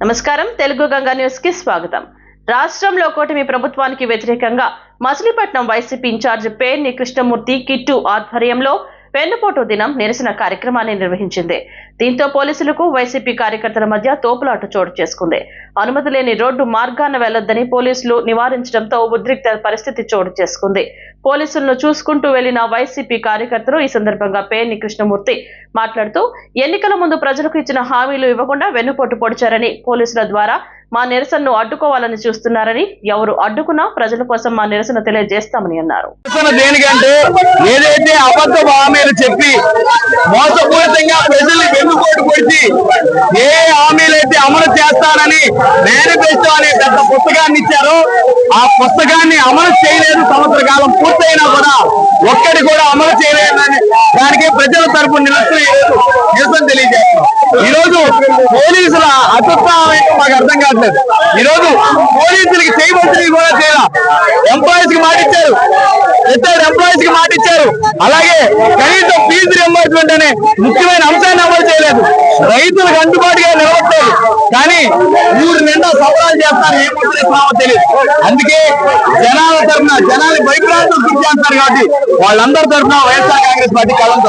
నమస్కారం. తెలుగు గంగా న్యూస్కి స్వాగతం. రాష్ట్రంలో కూటమి ప్రభుత్వానికి వ్యతిరేకంగా Machilipatnam YCP in charge Perni Krishnamurthy Kittu ఆధ్వర్యంలో వెన్నుపోటు దినం నిరసన కార్యక్రమాన్ని నిర్వహించింది. దీంతో పోలీసులకు వైసీపీ కార్యకర్తల మధ్య తోపులాట చోటు చేసుకుంది. అనుమతి లేని రోడ్డు మార్గాన వెళ్ళొద్దని పోలీసులు నివారించడంతో ఉద్రిక్త పరిస్థితి చోటు చేసుకుంది. పోలీసులను చూసుకుంటూ వెళ్ళిన వైసీపీ కార్యకర్తలు ఈ సందర్భంగా పేర్ని కృష్ణమూర్తి మాట్లాడుతూ ఎన్నికల ముందు ప్రజలకు ఇచ్చిన హామీలు ఇవ్వకుండా వెన్నుపోటు పొడిచారని పోలీసుల ద్వారా మా నిరసనను అడ్డుకోవాలని చూస్తున్నారని ఎవరు అడ్డుకున్నా ప్రజల కోసం మా నిరసన తెలియజేస్తామని అన్నారు. దేనికంటే ఏదైతే అబద్ధ హామీలు చెప్పి మోసపూరితంగా ప్రజల్ని వెన్నుపోటు పొడిచి ఏ హామీలైతే అమలు చేస్తారని మేనిఫెస్టో అనే పెద్ద పుస్తకాన్ని ఇచ్చారో ఆ పుస్తకాన్ని అమలు చేయలేదు సంవత్సర కాలం పూర్తయినా కూడా ఒక్కటి కూడా అమలు చేయలేదని దానికి ప్రజల తరపు నిరసన నిరసన తెలియజేస్తున్నాం ఈ రోజు పోలీసుల అతుత్సాహం ఏంటో మాకు అర్థం కావట్లేదు. ఈ రోజు పోలీసులకి చేయవలసినవి కూడా చేయాల. ఎంప్లాయీస్కి మాటిచ్చారు. రిటైర్డ్ ఎంప్లాయీస్కి మాటిచ్చారు. అలాగే కనీసం ఫీజు రింబర్స్మెంట్ అనే ముఖ్యమైన అంశాన్ని అమలు చేయలేదు. రైతులకు అందుబాటుగా నిలబడలేదు. కానీ ఊరు నిండా సవాలు చేస్తారు ఏ ముద్రేస్తున్నామో తెలియదు. అందుకే జనాల తరఫున జనాన్ని భయప్రాంతం గురి చేస్తారు కాబట్టి వాళ్ళందరి తరఫున వైఎస్ఆర్ కాంగ్రెస్ పార్టీ కలం